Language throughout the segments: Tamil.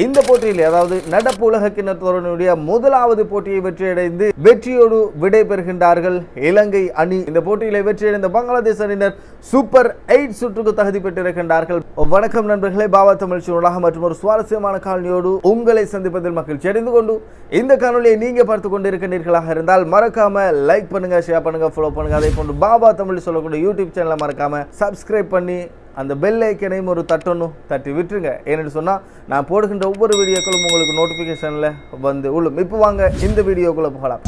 இந்த போட்டியில் அதாவது நடப்பு உலக கிண்ணத்தோரனுடைய முதலாவது போட்டியை வெற்றியடைந்து வெற்றியோடு விடைபெறுகின்றார்கள். இலங்கை அணி இந்த போட்டியில வெற்றியடைந்த பங்களாதேஷ் அணியினர் சூப்பர் எயிட் சுற்றுக்கு தகுதி பெற்றிருக்கின்றார்கள். வணக்கம் நண்பர்களே பாபா தமிழ் சூழலாக மற்றும் ஒரு சுவாரஸ்யமான காலனியோடு உங்களை சந்திப்பதில் மகிழ்ச்சி அடைந்து கொண்டு இந்த காணொலியை நீங்க பார்த்து கொண்டிருக்கிறீர்களாக இருந்தால் மறக்காம லைக் பண்ணுங்க ஷேர் பண்ணுங்க ஃபாலோ பண்ணுங்க. அதே போன்று பாபா தமிழ் சொல்லக்கூடிய யூடியூப் சேனலை மறக்காம சப்ஸ்கிரைப் பண்ணி அந்த பெல் ஐக்கனையும் ஒரு தட்டணும் தட்டி விட்டுருங்க. ஏன்னு சொன்னால் நான் போடுகின்ற ஒவ்வொரு வீடியோக்களும் உங்களுக்கு நோட்டிஃபிகேஷனில் வந்து உள்ளும். இப்போ வாங்க இந்த வீடியோக்குள்ளே போகலாம்.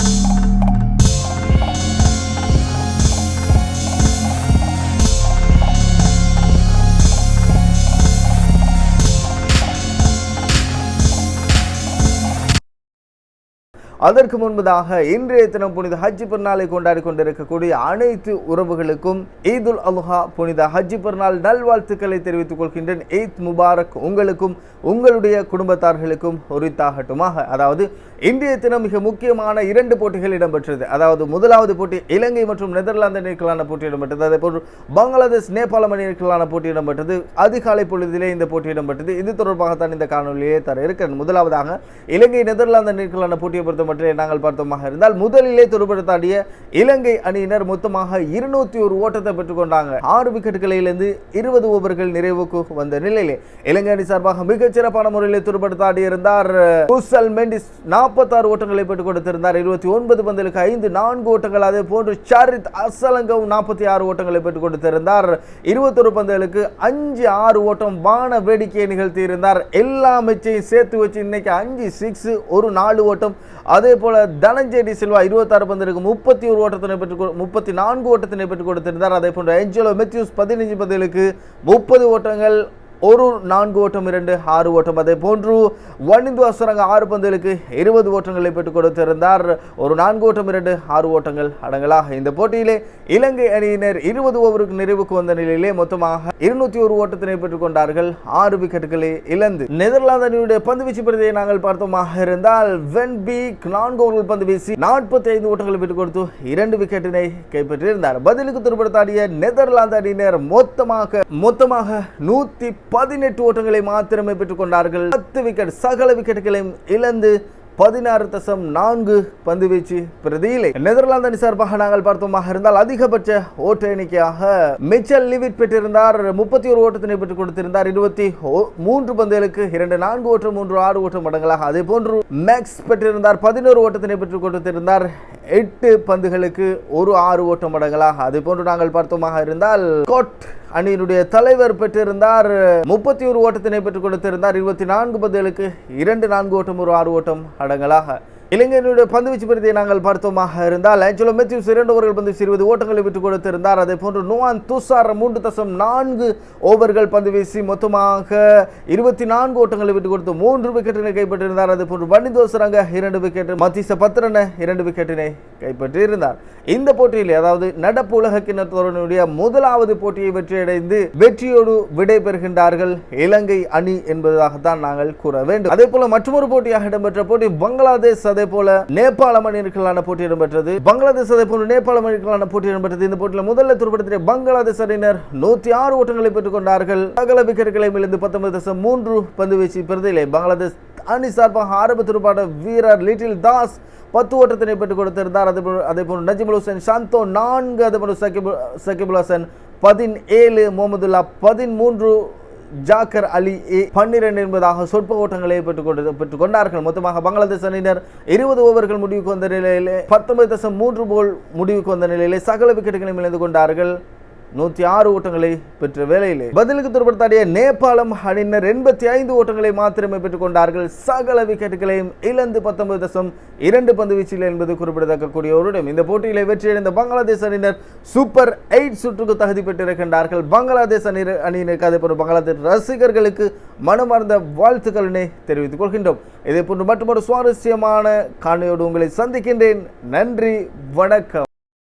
அதற்கு முன்பதாக இன்றைய தினம் புனித ஹஜ் பெருநாளை கொண்டாடி கொண்டிருக்கக்கூடிய அனைத்து உறவுகளுக்கும் ஈதுல் அல்ஹா புனித ஹஜ் பெருநாள் நல்வாழ்த்துக்களை தெரிவித்துக் கொள்கின்றேன். ஈத் முபாரக் உங்களுக்கும் உங்களுடைய குடும்பத்தார்களுக்கும் உரித்தாகட்டுமாக. அதாவது இன்றைய தினம் மிக முக்கியமான இரண்டு போட்டிகள் இடம்பெற்றது. அதாவது முதலாவது போட்டி இலங்கை மற்றும் நெதர்லாந்து அணிகளுக்கான போட்டி இடம்பெற்றது. அதே போன்று பங்களாதேஷ் நேபாளம் அணிகளுக்கான போட்டி இடம்பெற்றது. அதிகாலை பொழுதிலே இந்த போட்டி இடம்பெற்றது. இது தொடர்பாகத்தான் இந்த காணொலியை தர இருக்கிறேன் முதலாவதாக இலங்கை நெதர்லாந்து அணிகளுக்கான போட்டியை பொறுத்தமட்டும் பற்றி நாங்கள் பார்த்தோமாக இருந்தால் முதலிலே துடுப்படுத்தாடிய இலங்கை அணியினர் மொத்தமாக இருநூத்தி ஒரு ஓட்டத்தை பெற்றுக்கொண்டாங்க ஆறு விக்கெட்டுகளிலிருந்து இருபது ஓவர்கள் நிறைவுக்கு வந்த நிலையிலே இலங்கை அணி சார்பாக மிகச் சிறப்பான முறையில் துடுப்படுத்தாடியிருந்தார். குசல் மெண்டிஸ் நாற்பத்தாறு ஓட்டங்களை பெற்றுக் கொடுத்திருந்தார். இருபத்தி ஒன்பது பந்தலுக்கு ஐந்து நான்கு ஓட்டங்கள். அதே போன்று சரித் அசலங்கம் நாற்பத்தி ஆறு ஓட்டங்களை பெற்றுக் கொடுத்திருந்தார். இருபத்தொரு பந்தலுக்கு அஞ்சு ஆறு ஓட்டம் வான வேடிக்கையை நிகழ்த்தியிருந்தார். எல்லா மெச்சையும் சேர்த்து வச்சு இன்னைக்கு அஞ்சு சிக்ஸ் ஒரு நாலு ஓட்டம். அது அதே போல தனஞ்சேடி சில்வா இருபத்தாறு பந்திற்கு முப்பத்தி ஒரு ஓட்டத்தினை பெற்று முப்பத்தி நான்கு ஓட்டத்தினை பெற்றுக் கொடுத்திருந்தார். அதே போன்ற ஏஞ்சலோ மெத்யூஸ் பதினைஞ்சு பந்திகளுக்கு முப்பது ஓட்டங்கள் ஒரு நான்கு ஓட்டம் இரண்டு ஆறு ஓட்டம். அதே போன்று வனிந்து வசரங்க ஆறு பந்துகளுக்கு இருபது ஓட்டங்களை பெற்றுக் கொடுத்திருந்தார். ஒரு நான்கு ஓட்டம் இரண்டு ஆறு ஓட்டங்கள் அடங்கலாக. இந்த போட்டியிலே இலங்கை அணியினர் இருபது ஓவருக்கு நிறைவுக்கு வந்த நிலையிலே மொத்தமாக இருநூத்தி ஒரு ஓட்டத்தினை பெற்றுக் கொண்டார்கள். ஆறு விக்கெட்டுகளை இழந்து நெதர்லாந்து அணியுடைய பந்து வீச்சு பிரதியை நாங்கள் பார்த்தோமாக இருந்தால் வென் பீக் நான்கு ஓவர்கள் பந்து வீசி நாற்பத்தி ஐந்து ஓட்டங்களை பெற்றுக் கொடுத்து இரண்டு விக்கெட்டினை கைப்பற்றியிருந்தார். பதிலுக்கு துருப்படுத்தாடிய நெதர்லாந்து அணியினர் மொத்தமாக மொத்தமாக நூத்தி பதினெட்டு ஓட்டங்களை மாத்திரமே பெற்றுக்கொண்டார்கள் பத்து விக்கெட் சகல விக்கெட்டுகளையும் இழந்து பதினாறு தசம் நான்கு பந்து வீச்சு பிரதியிலே நெதர்லாந்து அணி சார்பாக நாங்கள் பார்த்தோமாக இருந்தால் அதிகபட்ச ஓட்ட எண்ணிக்கையாக மிச்சல் லிவிட் பெற்றிருந்தார். முப்பத்தி ஒரு ஓட்டத்தினை பெற்றுக் கொடுத்திருந்தார். இருபத்தி ஓ- மூன்று பந்துகளுக்கு இரண்டு நான்கு ஓட்டம் மூன்று ஆறு ஓட்டம் மடங்களாக. அதே போன்று மேக்ஸ் பெற்றிருந்தார். பதினோரு ஓட்டத்தினை பெற்றுக் கொடுத்திருந்தார். எட்டு பந்துகளுக்கு ஒரு ஆறு ஓட்டம் மடங்களாக. அதே போன்று நாங்கள் பார்த்தோமாக இருந்தால் கோட் அணியினுடைய தலைவர் பெற்றிருந்தார். முப்பத்தி ஒரு ஓட்டத்தினை பெற்றுக் கொடுத்திருந்தார். இருபத்தி நான்கு பந்துகளுக்கு இரண்டு நான்கு ஓட்டம் ஒரு ஆறு ஓட்டம் அடங்கலாக இளைஞர்களுடைய பந்து வீச்சு பிரதியை நாங்கள் பார்த்தோமாக இருந்தால் ஆஞ்சலோ மெத்யூஸ் இரண்டு ஓவர்கள் பந்து சிறுவது இருபது ஓட்டங்களை விட்டுக் கொடுத்திருந்தார். அதே போன்று நுவான் துசார் மூன்று தசம் நான்கு ஓவர்கள் பந்து வீசி மொத்தமாக இருபத்தி நான்கு ஓட்டங்களை விட்டுக் கொடுத்து மூன்று விக்கெட்டினை கைப்பற்றிருந்தார் அதே போன்று வண்டிதோசரங்க இரண்டு விக்கெட் மத்திச பத்திரன இரண்டு விக்கெட்டினை கைப்பற்றியிருந்தார். இந்த போட்டியில் அதாவது நடப்பு உலக கிண்ணத்தோரனுடைய முதலாவது போட்டியை வெற்றியடைந்து வெற்றியோடு விடைபெறுகின்றார்கள் இலங்கை அணி என்பதாகத்தான் நாங்கள் கூற வேண்டும். அதே போல மற்றொரு போட்டியாக இடம்பெற்ற போட்டி பங்களாதேஷ் அதே போல நேபாளம் மணிகளான போட்டி இடம்பெற்றது. பங்களாதேஷ் அதே போல நேபாளம் அணியினருக்கான போட்டி இடம்பெற்றது. இந்த போட்டியில் முதல்ல துருப்படுத்திய பங்களாதேஷ் அணியினர் நூத்தி ஆறு ஓட்டங்களை பெற்றுக் கொண்டார்கள். சகல விக்கெட்டுகளை இழந்து பத்தொன்பது தசம் மூன்று பந்து வீச்சு பிரதியிலே பங்களாதேஷ் அணி சார்பாக ஆரம்ப துடுப்பாட்ட வீரர் லிட்டில் தாஸ் பத்து ஓட்டத்தினை பெற்றுக் கொடுத்திருந்தார். அதே போல் அதே போல் நஜிமுல் ஹுசேன் சாந்தோ நான்கு அதே போல் சகிபு சகிபுல் ஹசன் பதினேழு முகமதுல்லா பதிமூன்று ஜாக்கர் அலி ஏ பன்னிரண்டு என்பதாக சொற்ப ஓட்டங்களை பெற்றுக் கொண்டு பெற்றுக் கொண்டார்கள். மொத்தமாக பங்களாதேஷ் அணியினர் இருபது ஓவர்கள் முடிவுக்கு வந்த நிலையிலே பத்தொன்பது தசம் மூன்று போல் முடிவுக்கு வந்த நிலையிலே சகல விக்கெட்டுகளையும் இணைந்து கொண்டார்கள். நூத்தி ஆறு ஓட்டங்களை பெற்ற வேளையிலே பதிலுக்கு துடுப்படுத்தாடிய நேபாளம் அணியினர் எண்பத்தி ஐந்து ஓட்டங்களை மாத்திரமே பெற்றுக் கொண்டார்கள் சகல விக்கெட்டுகளையும் இழந்து பத்தொன்பது தசம் இரண்டு பந்து வீச்சில் என்பது குறிப்பிடத்தக்கக்கூடிய ஒரு இந்த போட்டியிலே வெற்றியடைந்த பங்களாதேஷ் அணியினர் சூப்பர் எயிட் சுற்றுக்கு தகுதி பெற்றிருக்கின்றார்கள். பங்களாதேஷ் அணி அணியினருக்கு அதே போன்ற பங்களாதேஷ் ரசிகர்களுக்கு மனமார்ந்த வாழ்த்துக்களினை தெரிவித்துக் கொள்கின்றோம். இதே போன்று மற்றொரு சுவாரஸ்யமான காணியோடு உங்களை சந்திக்கின்றேன். நன்றி வணக்கம்.